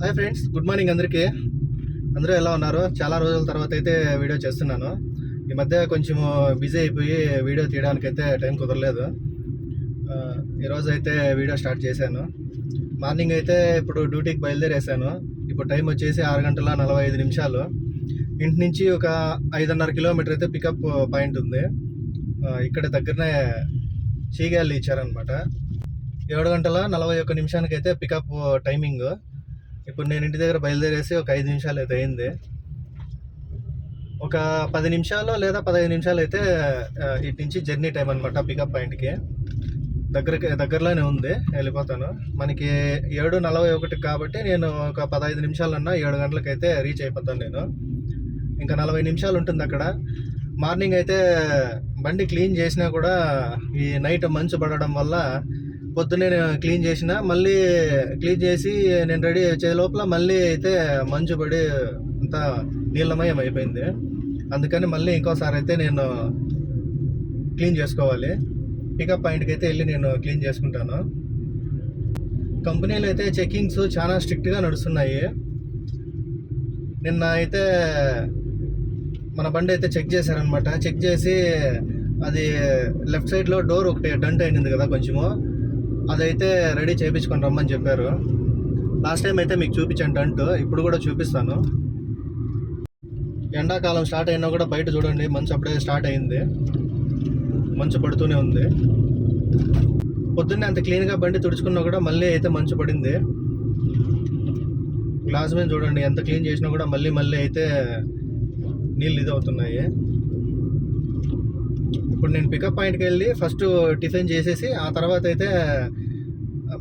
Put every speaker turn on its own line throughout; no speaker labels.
Hi friends good morning అందరికీ. అందరూ ఎలా ఉన్నారు? చాలా రోజుల తర్వాత అయితే వీడియో చేస్తున్నాను. ఈ మధ్య కొంచెం బిజీ అయిపోయి వీడియో తీయడానికి అయితే టైం కుదరలేదు. ఈరోజు అయితే వీడియో స్టార్ట్ చేశాను. మార్నింగ్ అయితే ఇప్పుడు డ్యూటీకి బయలుదేరేసాను ఇప్పుడు టైం వచ్చేసి ఆరు గంటల నలభై ఐదు నిమిషాలు. ఇంటి నుంచి ఒక ఐదున్నర కిలోమీటర్ అయితే పికప్ పాయింట్ ఉంది. ఇక్కడ దగ్గరనే చీగాలి ఇచ్చారనమాట ఏడు గంటల నలభై ఒక్క నిమిషానికి అయితే పికప్ టైమింగ్. ఇప్పుడు నేను ఇంటి దగ్గర బయలుదేరేసి ఒక ఐదు నిమిషాలు అయితే అయింది. ఒక పది నిమిషాలు లేదా పదహైదు నిమిషాలు అయితే ఇటు నుంచి జర్నీ టైం అనమాట పికప్ పాయింట్కి. దగ్గరకి దగ్గరలోనే ఉంది వెళ్ళిపోతాను. మనకి ఏడు నలభై ఒకటి కాబట్టి నేను ఒక పదహైదు నిమిషాలన్నా ఏడు గంటలకైతే రీచ్ అయిపోతాను నేను. ఇంకా నలభై నిమిషాలు ఉంటుంది అక్కడ. మార్నింగ్ అయితే బండి క్లీన్ చేసినా కూడా ఈ నైట్ మంచు పడడం వల్ల పొద్దున్నే నేను క్లీన్ చేసిన మళ్ళీ క్లీన్ చేసి నేను రెడీ వచ్చే లోపల మళ్ళీ అయితే మంచు పడి అంతా నీళ్ళమయం అయిపోయింది. అందుకని మళ్ళీ ఇంకోసారి అయితే నేను క్లీన్ చేసుకోవాలి. పికప్ పాయింట్కి అయితే వెళ్ళి నేను క్లీన్ చేసుకుంటాను. కంపెనీలో అయితే చెకింగ్స్ చాలా స్ట్రిక్ట్గా నడుస్తున్నాయి. నిన్న అయితే మన బండి అయితే చెక్ చేశారనమాట చెక్ చేసి అది లెఫ్ట్ సైడ్లో డోర్ ఒకటి డంట్ అయింది కదా కొంచెము. అదైతే రెడీ చేయించుకొని రమ్మని చెప్పారు. లాస్ట్ టైం అయితే మీకు చూపించాను అంటూ ఇప్పుడు కూడా చూపిస్తాను. ఎండాకాలం స్టార్ట్ అయినా కూడా బయట చూడండి మంచు అప్పుడే స్టార్ట్ అయింది. మంచు పడుతూనే ఉంది. పొద్దున్నే అంత క్లీన్గా బండి తుడుచుకున్నా కూడా మళ్ళీ అయితే మంచు పడింది. గ్లాస్ మీద చూడండి ఎంత క్లీన్ చేసినా కూడా మళ్ళీ మళ్ళీ అయితే నీళ్ళు ఇది అవుతున్నాయి ఇప్పుడు నేను పికప్ పాయింట్కి వెళ్ళి ఫస్ట్ టిఫిన్ చేసేసి ఆ తర్వాత అయితే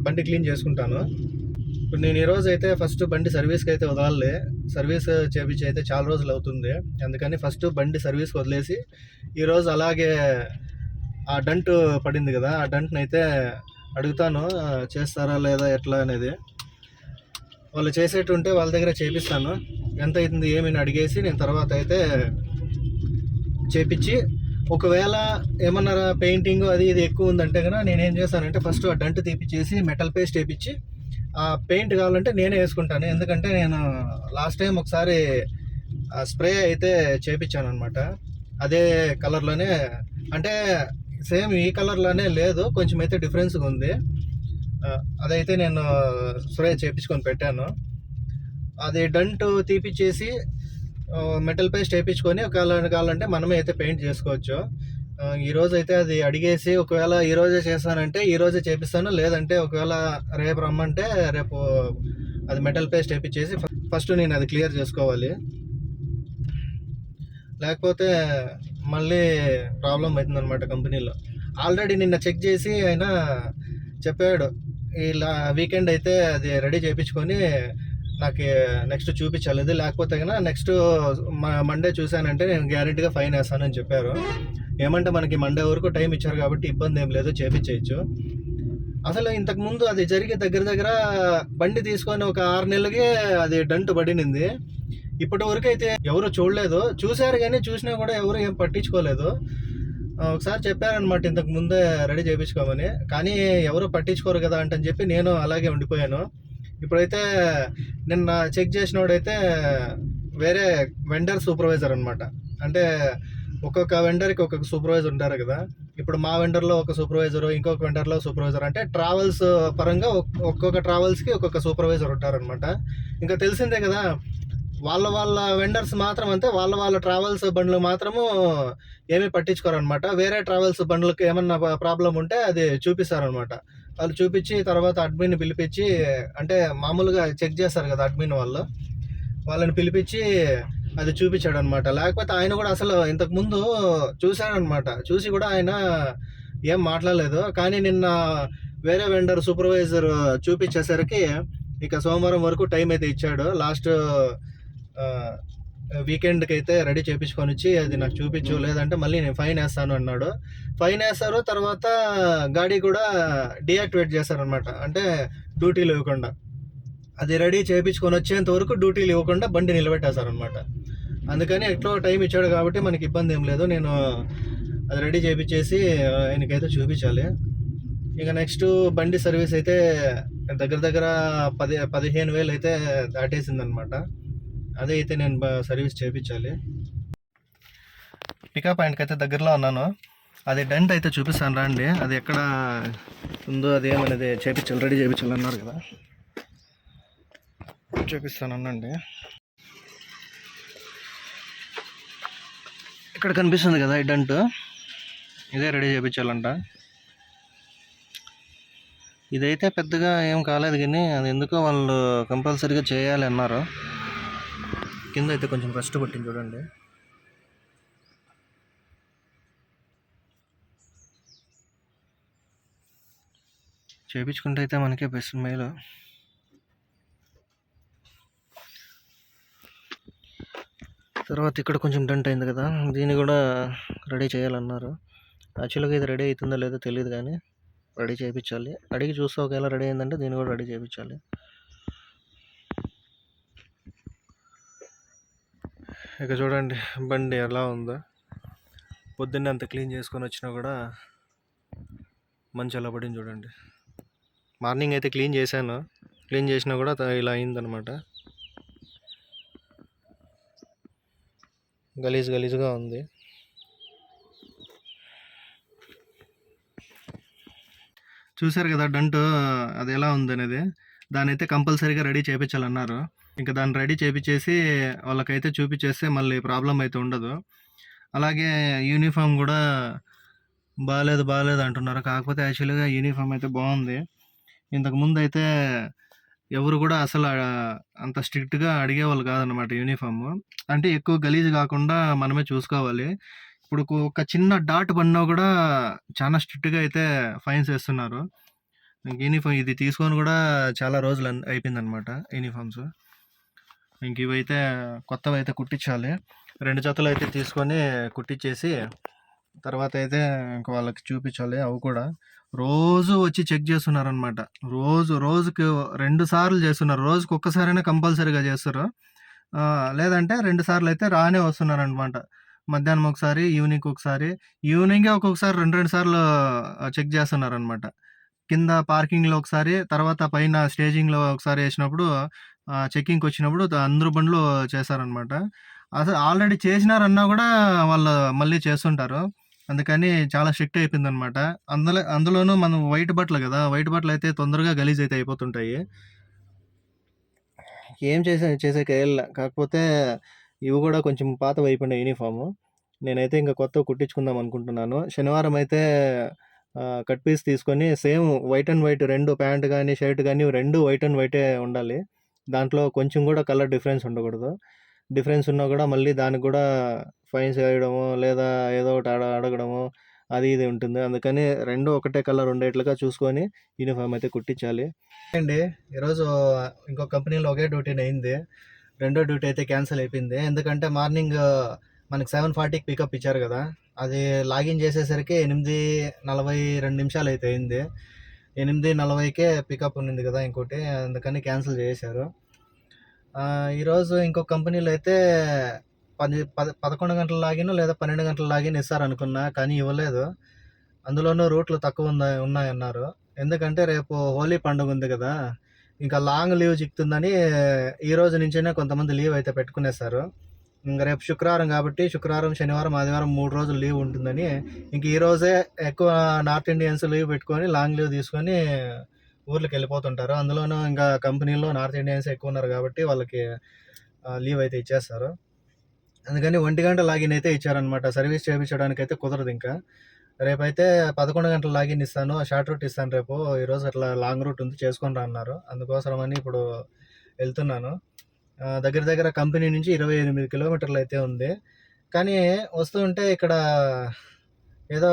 బండి క్లీన్ చేసుకుంటాను. ఇప్పుడు నేను ఈరోజు అయితే ఫస్ట్ బండి సర్వీస్కి అయితే వదలాలి. సర్వీస్ చేపించి అయితే చాలా రోజులు అవుతుంది. అందుకని ఫస్ట్ బండి సర్వీస్ వదిలేసి ఈరోజు అలాగే ఆ డంట్ పడింది కదా ఆ డంట్ని అయితే అడుగుతాను చేస్తారా లేదా ఎట్లా అనేది. వాళ్ళు చేసేటుంటే వాళ్ళ దగ్గర చేపిస్తాను. ఎంత అవుతుంది ఏమని అడిగేసి నేను తర్వాత అయితే చేపించి ఒకవేళ ఏమన్నా పెయింటింగ్ అది ఇది ఎక్కువ ఉందంటే కనుక నేనేం చేశానంటే ఫస్ట్ ఆ డంట్ తీపిచ్చేసి మెటల్ పేస్ట్ వేపించి ఆ పెయింట్ కావాలంటే నేనే వేసుకుంటాను. ఎందుకంటే నేను లాస్ట్ టైం ఒకసారి ఆ స్ప్రే అయితే చేపించాను అనమాట అదే కలర్లోనే అంటే సేమ్ ఈ కలర్లోనే లేదు కొంచెం అయితే డిఫరెన్స్గా ఉంది. అదైతే నేను స్ప్రే చేపించుకొని పెట్టాను. అది డంట్ తీపిచ్చేసి మెటల్ పేస్ట్ వేయించుకొని ఒకవేళ కావాలంటే మనమే అయితే పెయింట్ చేసుకోవచ్చు. ఈరోజు అయితే అది అడిగేసి ఒకవేళ ఈరోజే చేస్తానంటే ఈరోజే చేపిస్తాను. లేదంటే ఒకవేళ రేపు రమ్మంటే రేపు అది మెటల్ పేస్ట్ వేయించేసి ఫస్ట్ నేను అది క్లియర్ చేసుకోవాలి. లేకపోతే మళ్ళీ ప్రాబ్లం అవుతుంది అనమాట కంపెనీలో. ఆల్రెడీ నిన్న చెక్ చేసి ఆయన చెప్పాడు. ఇలా వీకెండ్ అయితే అది రెడీ చేయించుకొని నాకు నెక్స్ట్ చూపించలేదు. లేకపోతే కనుక నెక్స్ట్ మండే చూశానంటే నేను గ్యారెంటీగా ఫైన్ వేస్తానని చెప్పారు. ఏమంటే మనకి మండే వరకు టైం ఇచ్చారు కాబట్టి ఇబ్బంది ఏం లేదు చేపించేయచ్చు. అసలు ఇంతకు ముందు అది జరిగే దగ్గర దగ్గర బండి తీసుకొని ఒక ఆరు నెలలకే అది డంటు పడినింది. ఇప్పటి వరకు అయితే ఎవరు చూడలేదు. చూశారు కానీ చూసినా కూడా ఎవరు ఏం పట్టించుకోలేదు. ఒకసారి చెప్పారనమాట ఇంతకు ముందే రెడీ చేయించుకోమని కానీ ఎవరు పట్టించుకోరు కదా అంటని చెప్పి నేను అలాగే ఉండిపోయాను. ఇప్పుడైతే నిన్న చెక్ చేసినోడైతే వేరే వెండర్ సూపర్వైజర్ అనమాట అంటే ఒక్కొక్క వెండర్కి ఒక్కొక్క సూపర్వైజర్ ఉంటారు కదా. ఇప్పుడు మా వెండర్లో ఒక సూపర్వైజర్ ఇంకొక వెండర్లో సూపర్వైజర్ అంటే ట్రావెల్స్ పరంగా ఒక్కొక్క ట్రావెల్స్కి ఒక్కొక్క సూపర్వైజర్ ఉంటారనమాట ఇంకా తెలిసిందే కదా వాళ్ళ వాళ్ళ వెండర్స్ మాత్రం అంతే వాళ్ళ వాళ్ళ ట్రావెల్స్ బండ్లు మాత్రము ఏమీ పట్టించుకోరనమాట వేరే ట్రావెల్స్ బండ్లకు ఏమన్నా ప్రాబ్లం ఉంటే అది చూపిస్తారనమాట వాళ్ళు చూపించి తర్వాత అడ్మిన్ పిలిపించి అంటే మామూలుగా చెక్ చేస్తారు కదా అడ్మిన్ వాళ్ళు. వాళ్ళని పిలిపించి అది చూపించాడు అనమాట లేకపోతే ఆయన కూడా అసలు ఇంతకుముందు చూశాడనమాట చూసి కూడా ఆయన ఏం మాట్లాడలేదు. కానీ నిన్న వేరే వెండర్ సూపర్వైజర్ చూపించేసరికి ఇక సోమవారం వరకు టైం అయితే ఇచ్చాడు. లాస్ట్ వీకెండ్కి అయితే రెడీ చేయించుకొని వచ్చి అది నాకు చూపించు లేదంటే మళ్ళీ నేను ఫైన్ వేస్తాను అన్నాడు. ఫైన్ వేస్తారు తర్వాత గాడి కూడా డియాక్టివేట్ చేస్తారనమాట అంటే డ్యూటీలు ఇవ్వకుండా. అది రెడీ చేయించుకొని వచ్చేంత వరకు డ్యూటీలు ఇవ్వకుండా బండి నిలబెట్టేశారనమాట అందుకని ఎట్లో టైం ఇచ్చాడు కాబట్టి మనకి ఇబ్బంది ఏం లేదు. నేను అది రెడీ చేయించేసి ఆయనకైతే చూపించాలి. ఇక నెక్స్ట్ బండి సర్వీస్ అయితే దగ్గర దగ్గర పది పదిహేను వేలు అయితే దాటేసింది అదే అయితే నేను సర్వీస్ చేయించాలి పికప్ పాయింట్కి అయితే దగ్గరలో ఉన్నాను. అది డెంట్ అయితే చూపిస్తాను రండి. అది ఎక్కడ ఉందో అది ఏమనేది చేయించాలి రెడీ చేయించాలి అన్నారు కదా. చూపిస్తాను అనండి ఇక్కడ కనిపిస్తుంది కదా ఈ డెంట్. ఇదే రెడీ చేయించాలంట ఇదైతే పెద్దగా ఏం కాలేదు కానీ అది ఎందుకో వాళ్ళు కంపల్సరీగా చేయాలి అన్నారు. కింద అయితే కొంచెం ఫస్ట్ పట్టింది చూడండి. చేపించుకుంటే అయితే మనకే బెస్ట్ మేలు తర్వాత ఇక్కడ కొంచెం డెంట్ అయింది కదా దీన్ని కూడా రెడీ చేయాలన్నారు. యాక్చువల్గా ఇది రెడీ అవుతుందో లేదో తెలియదు కానీ రెడీ చేయించాలి అడిగి చూస్తే ఒకవేళ రెడీ అయిందంటే దీన్ని కూడా రెడీ చేయించాలి ఇక చూడండి బండి ఎలా ఉందో. పొద్దున్నే అంత క్లీన్ చేసుకొని వచ్చినా కూడా మంచి ఎలా పడింది చూడండి. మార్నింగ్ అయితే క్లీన్ చేశాను. క్లీన్ చేసినా కూడా ఇలా అయిందనమాట. గలీజ్ గలీజ్గా ఉంది. చూశారు కదా డంట్ అది ఎలా ఉంది అనేది దాని అయితే కంపల్సరీగా రెడీ చేయించాలన్నారు ఇంకా దాన్ని రెడీ చేపించేసి వాళ్ళకైతే చూపించేస్తే మళ్ళీ ప్రాబ్లం అయితే ఉండదు. అలాగే యూనిఫామ్ కూడా బాగాలేదు బాగాలేదు అంటున్నారు. కాకపోతే యాక్చువల్గా యూనిఫామ్ అయితే బాగుంది. ఇంతకుముందు అయితే ఎవరు కూడా అసలు అంత స్ట్రిక్ట్గా అడిగేవాళ్ళు కాదనమాట యూనిఫామ్. అంటే ఎక్కువ గలీజ్ కాకుండా మనమే చూసుకోవాలి. ఇప్పుడు ఒక- ఒక చిన్న డాట్ పడినా కూడా చాలా స్ట్రిక్ట్గా అయితే ఫైన్స్ వేస్తున్నారు. యూనిఫామ్ ఇది తీసుకొని కూడా చాలా రోజులు అయిపోయింది అయిపోయిందనమాట యూనిఫామ్స్. ఇంక ఇవైతే కొత్తవి అయితే కుట్టించాలి. రెండు జతలు అయితే తీసుకొని కుట్టించేసి తర్వాత అయితే ఇంక వాళ్ళకి చూపించాలి. అవి కూడా రోజు వచ్చి చెక్ చేస్తున్నారనమాట రోజు రోజుకి రెండు సార్లు చేస్తున్నారు. రోజుకి ఒక్కసారైనా కంపల్సరీగా చేస్తారు. లేదంటే రెండు సార్లు అయితే రానే వస్తున్నారు అనమాట మధ్యాహ్నం ఒకసారి ఈవినింగ్ ఒకసారి ఈవినింగే ఒక్కొక్కసారి రెండు రెండు సార్లు చెక్ చేస్తున్నారనమాట కింద పార్కింగ్లో ఒకసారి తర్వాత పైన స్టేజింగ్లో ఒకసారి వేసినప్పుడు చెక్కింగ్కి వచ్చినప్పుడు అందరు అందరూ బండ్లు చేశారనమాట. అసలు ఆల్రెడీ చేసినారన్నా కూడా వాళ్ళు మళ్ళీ చేస్తుంటారు. అందుకని చాలా స్ట్రిక్ట్ అయిపోయింది అనమాట అందులో అందులోనూ మనం వైట్ బట్టలు కదా వైట్ బట్టలు అయితే తొందరగా గలీజ్ అయితే అయిపోతుంటాయి. ఏం చేసే చేసే కాకపోతే ఇవి కూడా కొంచెం పాత అయిపోయిన యూనిఫాము. నేనైతే ఇంకా కొత్త కుట్టించుకుందాం అనుకుంటున్నాను. శనివారం అయితే కట్ పీస్ తీసుకొని సేమ్ వైట్ అండ్ వైట్ రెండు ప్యాంట్ కానీ షర్ట్ కానీ రెండు వైట్ అండ్ వైటే ఉండాలి. దాంట్లో కొంచెం కూడా కలర్ డిఫరెన్స్ ఉండకూడదు. డిఫరెన్స్ ఉన్నా కూడా మళ్ళీ దానికి కూడా ఫైన్స్ వేయడము లేదా ఏదో ఒకటి అడ అడగడము అది ఇది ఉంటుంది. అందుకని రెండు ఒకటే కలర్ ఉండేట్లుగా చూసుకొని యూనిఫామ్ అయితే కుట్టించాలి. అండి ఈరోజు ఇంకో కంపెనీలో ఒకే డ్యూటీ అయింది రెండో డ్యూటీ అయితే క్యాన్సిల్ అయిపోయింది. ఎందుకంటే మార్నింగ్ మనకి సెవెన్ ఫార్టీకి పికప్ ఇచ్చారు కదా అది లాగిన్ చేసేసరికి ఎనిమిది నలభై రెండు నిమిషాలు అయితే అయింది. ఎనిమిది నలభైకే పికప్ ఉన్నింది కదా ఇంకోటి అందుకని క్యాన్సిల్ చేశారు ఈరోజు ఇంకో కంపెనీలో అయితే పది పద పదకొండు గంటల లాగిన లేదా పన్నెండు గంటల లాగిన ఇస్తారనుకున్నా కానీ ఇవ్వలేదు. అందులోనూ రూట్లు తక్కువ ఉన్నాయి ఉన్నాయన్నారు. ఎందుకంటే రేపు హోలీ పండుగ ఉంది కదా ఇంకా లాంగ్ లీవ్ చిక్కుతుందని ఈ రోజు నుంచైనా కొంతమంది లీవ్ అయితే పెట్టుకునేస్తారు ఇంకా రేపు శుక్రవారం కాబట్టి శుక్రవారం శనివారం ఆదివారం మూడు రోజులు లీవ్ ఉంటుందని ఇంక ఈ రోజే ఎక్కువ నార్త్ ఇండియన్స్ లీవ్ పెట్టుకొని లాంగ్ లీవ్ తీసుకొని ఊర్లకు వెళ్ళిపోతుంటారు. అందులోనూ ఇంకా కంపెనీలో నార్త్ ఇండియన్స్ ఎక్కువ ఉన్నారు కాబట్టి వాళ్ళకి లీవ్ అయితే ఇచ్చేస్తారు. అందుకని ఒంటి గంట లాగిన్ అయితే ఇచ్చారనమాట సర్వీస్ చేయించడానికి అయితే కుదరదు ఇంకా. రేపైతే పదకొండు గంటల లాగిన్ ఇస్తాను. షార్ట్ రూట్ ఇస్తాను రేపు. ఈరోజు అట్లా లాంగ్ రూట్ ఉంది చేసుకొని రా అన్నారు అందుకోసమని ఇప్పుడు వెళ్తున్నాను. దగ్గర దగ్గర కంపెనీ నుంచి ఇరవై ఎనిమిది కిలోమీటర్లు అయితే ఉంది. కానీ వస్తుంటే ఇక్కడ ఏదో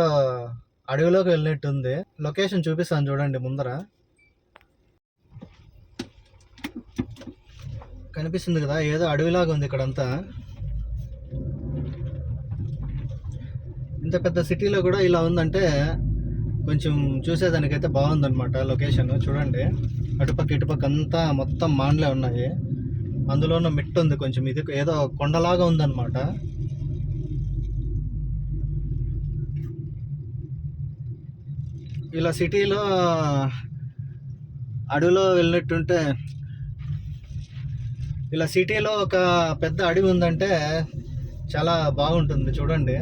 అడవిలోకి వెళ్ళినట్టు ఉంది లొకేషన్ చూపిస్తాను చూడండి ముందర. కనిపిస్తుంది కదా ఏదో అడవిలాగా ఉంది ఇక్కడంతా. ఇంత పెద్ద సిటీలో కూడా ఇలా ఉందంటే కొంచెం చూసేదానికైతే బాగుందన్నమాట లొకేషన్. చూడండి. అటుపక్క ఇటుపక్క అంతా మొత్తం మాన్లే ఉన్నాయి. అందులోనూ మిట్టు ఉంది కొంచెం. ఇది ఏదో కొండలాగా ఉందన్నమాట. ఇలా సిటీలో అడవిలో వెళ్ళినట్టుంటే ఇలా సిటీలో ఒక పెద్ద అడవి ఉందంటే చాలా బాగుంటుంది. చూడండి.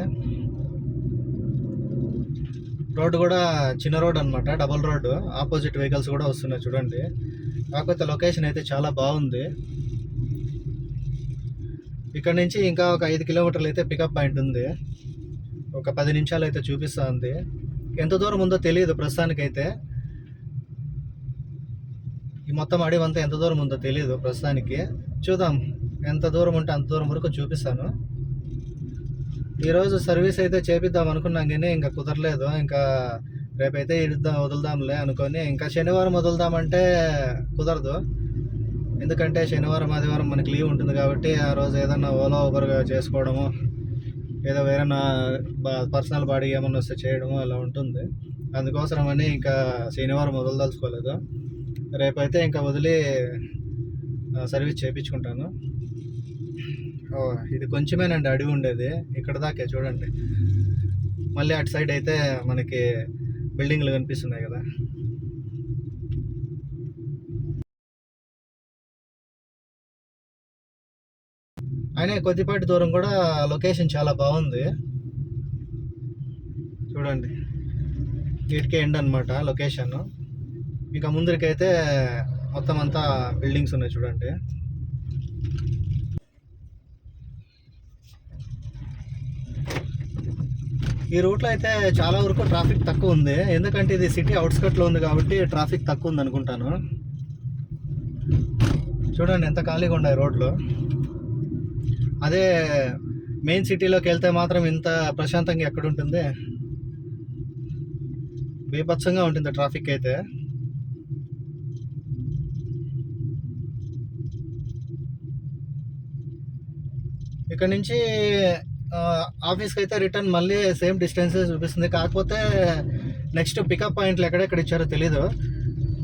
రోడ్డు కూడా చిన్న రోడ్ అనమాట డబల్ రోడ్డు. ఆపోజిట్ వెహికల్స్ కూడా వస్తున్నాయి చూడండి. కాకపోతే లొకేషన్ అయితే చాలా బాగుంది. ఇక్కడ నుంచి ఇంకా ఒక ఐదు కిలోమీటర్లు అయితే పికప్ పాయింట్ ఉంది. ఒక పది నిమిషాలు అయితే చూపిస్తూ ఉంది ఎంత దూరం ఉందో తెలియదు ప్రస్తుతానికైతే. ఈ మొత్తం అడవంతా ఎంత దూరం ఉందో తెలియదు ప్రస్తుతానికి. చూద్దాం ఎంత దూరం ఉంటే అంత దూరం వరకు చూపిస్తాను. ఈరోజు సర్వీస్ అయితే చేపిద్దాం అనుకున్నాం కానీ ఇంకా కుదరలేదు. ఇంకా రేపైతే ఇద్దాం వదులుదాంలే అనుకొని ఇంకా శనివారం వదులుదామంటే కుదరదు. ఎందుకంటే శనివారం ఆదివారం మనకి లీవ్ ఉంటుంది కాబట్టి ఆ రోజు ఏదన్నా ఓలా ఊబర్ చేసుకోవడము ఏదో వేరే పర్సనల్ బాడీ ఏమన్నా వస్తే చేయడము అలా ఉంటుంది. అందుకోసమని ఇంకా శనివారం వదలదలుచుకోలేదు. రేపైతే ఇంకా వదిలి సర్వీస్ చేయించుకుంటాను ఓ ఇది కొంచెమేనండి అడవి ఉండేది. ఇక్కడ దాకే చూడండి. మళ్ళీ అటు సైడ్ అయితే మనకి బిల్డింగ్లు కనిపిస్తున్నాయి కదా. అయినా కొద్దిపాటి దూరం కూడా లొకేషన్ చాలా బాగుంది. చూడండి. వీటికే ఎండ్ అనమాట లొకేషన్. ఇక ముందరికైతే మొత్తం అంతా బిల్డింగ్స్ ఉన్నాయి చూడండి. ఈ రూట్లో అయితే చాలా వరకు ట్రాఫిక్ తక్కువ ఉంది. ఎందుకంటే ఇది సిటీ అవుట్స్కట్లో ఉంది కాబట్టి ట్రాఫిక్ తక్కువ ఉంది అనుకుంటాను. చూడండి ఎంత ఖాళీగా ఉన్నాయి రోడ్లు. అదే మెయిన్ సిటీలోకి వెళ్తే మాత్రం ఇంత ప్రశాంతంగా ఎక్కడ ఉంటుంది బీభత్సంగా ఉంటుంది ట్రాఫిక్ అయితే. ఇక్కడ నుంచి ఆఫీస్కి అయితే రిటర్న్ మళ్ళీ సేమ్ డిస్టెన్సే చూపిస్తుంది. కాకపోతే నెక్స్ట్ పికప్ పాయింట్లు ఎక్కడెక్కడ ఇచ్చారో తెలీదు.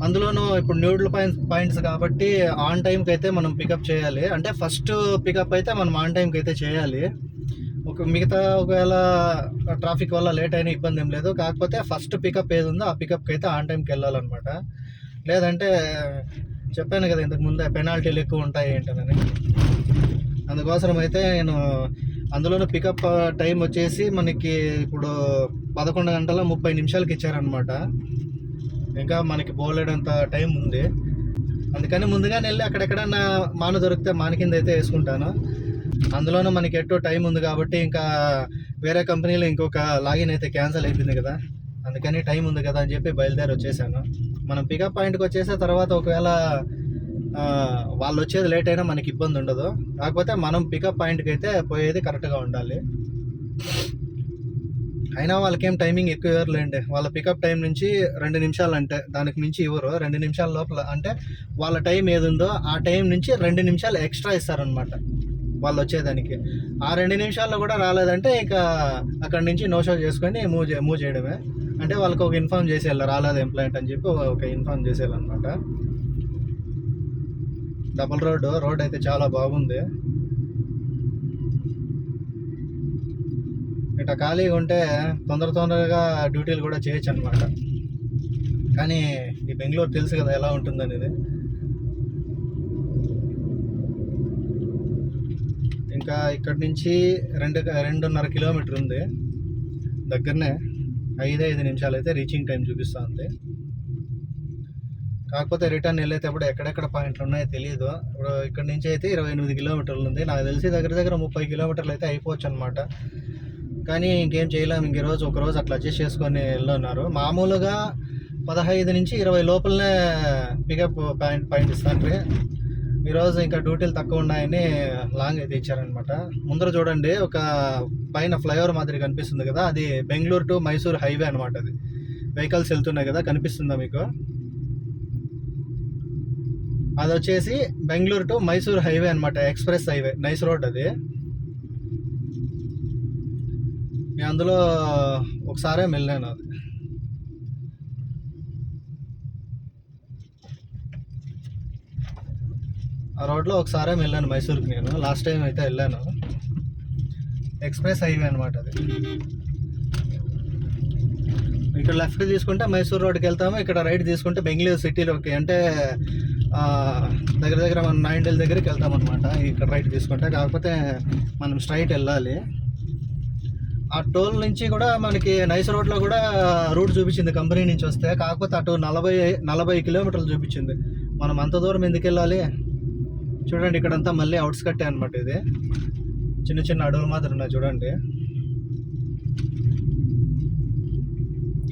అందులోనూ ఇప్పుడు న్యూడ్ల్ పాయింట్స్ పాయింట్స్ కాబట్టి ఆన్ టైంకి అయితే మనం పికప్ చేయాలి. అంటే ఫస్ట్ పికప్ అయితే మనం ఆన్ టైంకి అయితే చేయాలి. ఒక మిగతా ఒకవేళ ట్రాఫిక్ వల్ల లేట్ అయినా ఇబ్బంది ఏం లేదు. కాకపోతే ఫస్ట్ పికప్ ఏది ఉందో ఆ పికప్కి అయితే ఆన్ టైంకి వెళ్ళాలన్నమాట. లేదంటే చెప్పాను కదా ఇంతకు ముందే పెనాల్టీలు ఎక్కువ ఉంటాయి ఏంటనని. అందుకోసం అయితే నేను అందులోనూ పికప్ టైం వచ్చేసి మనకి ఇప్పుడు పదకొండు గంటల ముప్పై నిమిషాలకి ఇచ్చారనమాట ఇంకా మనకి బోలేడంత టైం ఉంది అందుకని ముందుగానే వెళ్ళి అక్కడెక్కడన్నా మాను దొరికితే మాన కింద అయితే వేసుకుంటాను. అందులోనూ మనకి ఎట్టో టైం ఉంది కాబట్టి ఇంకా వేరే కంపెనీలో ఇంకొక లాగిన్ అయితే క్యాన్సిల్ అయిపోయింది కదా. అందుకని టైం ఉంది కదా అని చెప్పి బయలుదేరి వచ్చేసాను. మనం పికప్ పాయింట్కి వచ్చేసే తర్వాత ఒకవేళ వాళ్ళు వచ్చేది లేట్ అయినా మనకి ఇబ్బంది ఉండదు. కాకపోతే మనం పికప్ పాయింట్కి అయితే పోయేది కరెక్ట్గా ఉండాలి. అయినా వాళ్ళకేం టైమింగ్ ఎక్కువ ఇవ్వరులేండి. వాళ్ళ పికప్ టైం నుంచి రెండు నిమిషాలు అంటే దానికి మించి ఇవ్వరు. రెండు నిమిషాల లోపల అంటే వాళ్ళ టైం ఏది ఉందో ఆ టైం నుంచి రెండు నిమిషాలు ఎక్స్ట్రా ఇస్తారనమాట వాళ్ళు వచ్చేదానికి ఆ రెండు నిమిషాల్లో కూడా రాలేదంటే ఇంకా అక్కడ నుంచి నో షో చేసుకొని మూవ్ చే మూవ్ చేయడమే. అంటే వాళ్ళకి ఒక ఇన్ఫామ్ చేసేయాలి రాలేదు ఎంప్లాయింట్ అని చెప్పి ఒక ఇన్ఫామ్ చేసేయాలన్నమాట. డబుల్ రోడ్ రోడ్ అయితే చాలా బాగుంది. ఇట్లా ఖాళీగా ఉంటే తొందర తొందరగా డ్యూటీలు కూడా చేయొచ్చు అనమాట కానీ ఈ బెంగళూరు తెలుసు కదా ఎలా ఉంటుందనేది. ఇంకా ఇక్కడ నుంచి రెండు రెండున్నర కిలోమీటర్ ఉంది. దగ్గరనే ఐదు ఐదు నిమిషాలు అయితే రీచింగ్ టైం చూపిస్తూ ఉంది. కాకపోతే రిటర్న్ వెళ్ళేటప్పుడు ఎక్కడెక్కడ పాయింట్లు ఉన్నాయో తెలియదు ఇప్పుడు ఇక్కడ నుంచి అయితే ఇరవై ఎనిమిది కిలోమీటర్లు ఉంది. నాకు తెలిసి దగ్గర దగ్గర ముప్పై కిలోమీటర్లు అయితే అయిపోవచ్చు అనమాట కానీ ఇంకేం చేయలేము ఇంక రోజు ఒక రోజు అట్లా అడ్జస్ట్ చేసుకొని వెళ్ళున్నారు. మామూలుగా పదహైదు నుంచి ఇరవై లోపలనే పికప్ పాయింట్ పాయింట్ ఇస్తాండ్రి. ఈరోజు ఇంకా డ్యూటీలు తక్కువ ఉన్నాయని లాంగ్ అయితే ఇచ్చారనమాట ముందర చూడండి ఒక పైన ఫ్లైఓవర్ మాదిరి కనిపిస్తుంది కదా అది బెంగళూరు టు మైసూర్ హైవే అనమాట అది. వెహికల్స్ వెళ్తున్నాయి కదా కనిపిస్తుందా మీకు? అది వచ్చేసి బెంగళూరు టు మైసూర్ హైవే అనమాట ఎక్స్ప్రెస్ హైవే నైస్ రోడ్ అది. నేను అందులో ఒకసారే వెళ్ళాను అది. ఆ రోడ్లో ఒకసారే వెళ్ళాను మైసూర్కి నేను. లాస్ట్ టైం అయితే వెళ్ళాను. ఎక్స్ప్రెస్ హైవే అనమాట అది. ఇక్కడ లెఫ్ట్ తీసుకుంటే మైసూర్ రోడ్కి వెళ్తాము ఇక్కడ రైట్ తీసుకుంటే బెంగళూరు సిటీలోకి. అంటే దగ్గర దగ్గర మనం నైన్డల్ దగ్గరికి వెళ్తాం అనమాట ఇక్కడ రైట్ తీసుకుంటే. కాకపోతే మనం స్ట్రైట్ వెళ్ళాలి. ఆ టోల్ నుంచి కూడా మనకి నైస్ రోడ్లో కూడా రూట్ చూపించింది కంపెనీ నుంచి వస్తే కాకపోతే అటు నలభై నలభై కిలోమీటర్లు చూపించింది. మనం అంత దూరం ఎందుకు వెళ్ళాలి? చూడండి ఇక్కడంతా మళ్ళీ అవుట్స్కట్టే అనమాట ఇది. చిన్న చిన్న అడవులు మాత్రం ఉన్నాయి చూడండి.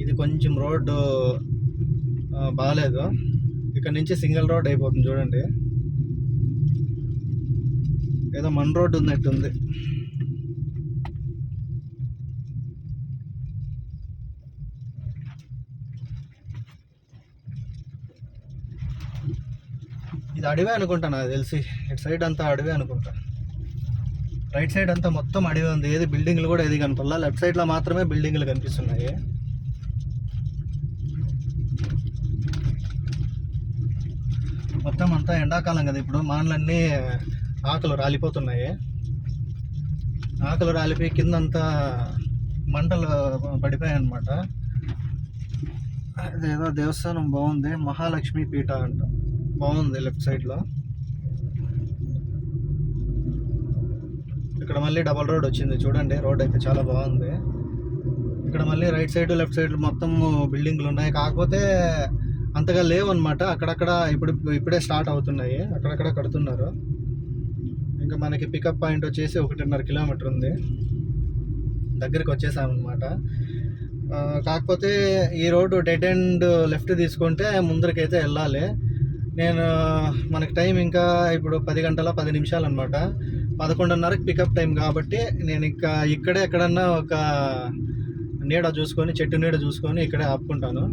ఇది కొంచెం రోడ్డు బాగాలేదు ఇక్కడ నుంచి సింగిల్ రోడ్ అయిపోతుంది చూడండి. ఏదో మన్ రోడ్డు ఉన్నట్టుంది. అడవే అనుకుంటా నాకు తెలిసి. ఇటు సైడ్ అంతా అడవే అనుకుంటా. రైట్ సైడ్ అంతా మొత్తం అడవి ఉంది. ఏది బిల్డింగ్లు కూడా ఏది కనపడలా. లెఫ్ట్ సైడ్లో మాత్రమే బిల్డింగ్లు కనిపిస్తున్నాయి. మొత్తం అంతా ఎండాకాలం కదా ఇప్పుడు. మానలన్నీ ఆకులు రాలిపోతున్నాయి. ఆకులు రాలిపోయి కిందంతా మంటలు పడిపోయాయి అనమాట అదేదో దేవస్థానం బాగుంది. మహాలక్ష్మి పీఠ అంట. బాగుంది లెఫ్ట్ సైడ్లో. ఇక్కడ మళ్ళీ డబల్ రోడ్ వచ్చింది చూడండి రోడ్ అయితే చాలా బాగుంది. ఇక్కడ మళ్ళీ రైట్ సైడ్ లెఫ్ట్ సైడ్ మొత్తం బిల్డింగ్లు ఉన్నాయి. కాకపోతే అంతగా లేవు అనమాట అక్కడక్కడ ఇప్పుడు ఇప్పుడే స్టార్ట్ అవుతున్నాయి. అక్కడక్కడ కడుతున్నారు. ఇంకా మనకి పికప్ పాయింట్ వచ్చేసి ఒకటిన్నర కిలోమీటర్ ఉంది. దగ్గరికి వచ్చేసామన్నమాట. కాకపోతే ఈ రోడ్డు డెడ్ అండ్ లెఫ్ట్ తీసుకుంటే ముందరికైతే వెళ్ళాలి. నేను మనకి టైం ఇంకా ఇప్పుడు పది గంటల పది నిమిషాలు అనమాట పదకొండున్నరకి పికప్ టైం కాబట్టి నేను ఇంకా ఇక్కడే ఎక్కడన్నా ఒక నీడ చూసుకొని చెట్టు నీడ చూసుకొని ఇక్కడే ఆపుకుంటాను.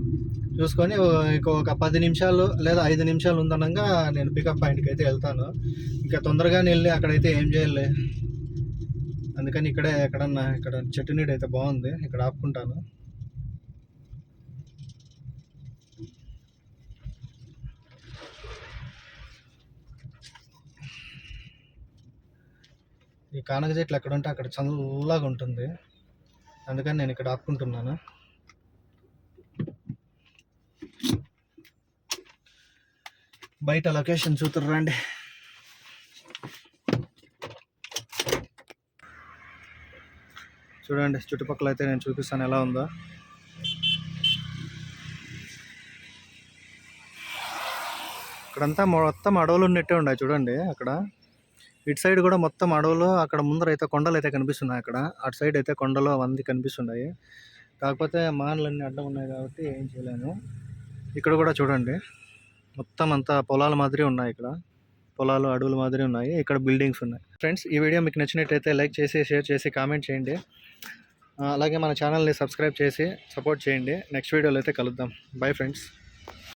చూసుకొని ఇంకో ఒక పది నిమిషాలు లేదా ఐదు నిమిషాలు ఉందనగా నేను పికప్ పాయింట్కి అయితే వెళ్తాను. ఇంకా తొందరగానే వెళ్ళి అక్కడైతే ఏం చేయాలి? అందుకని ఇక్కడే ఎక్కడన్నా ఇక్కడ చెట్టు నీడ అయితే బాగుంది ఇక్కడ ఆపుకుంటాను. ఈ కానగ చెట్లు ఎక్కడ ఉంటే అక్కడ చల్లగా ఉంటుంది. అందుకని నేను ఇక్కడ ఆపుకుంటున్నాను. బయట లొకేషన్ చూతుర్రండి చూడండి చుట్టుపక్కల అయితే నేను చూపిస్తాను ఎలా ఉందో. ఇక్కడంతా మొత్తం అడవులు ఉన్నట్టే ఉన్నాయి చూడండి అక్కడ. ఇటు సైడ్ కూడా మొత్తం అడవులు అక్కడ ముందర అయితే కొండలు అయితే కనిపిస్తున్నాయి అక్కడ. అటు సైడ్ అయితే కొండలు అవన్నీ కనిపిస్తున్నాయి. కాకపోతే మాన్లన్నీ అడ్డం ఉన్నాయి కాబట్టి ఏం చేయలేను ఇక్కడ కూడా చూడండి. మొత్తం అంతా పొలాల మాదిరి ఉన్నాయి ఇక్కడ. పొలాలు అడవుల మాదిరి ఉన్నాయి. ఇక్కడ బిల్డింగ్స్ ఉన్నాయి. ఫ్రెండ్స్ ఈ వీడియో మీకు నచ్చినట్టయితే లైక్ చేసి షేర్ చేసి కామెంట్ చేయండి. అలాగే మన ఛానల్ని సబ్స్క్రైబ్ చేసి సపోర్ట్ చేయండి. నెక్స్ట్ వీడియోలో అయితే కలుద్దాం. Bye friends.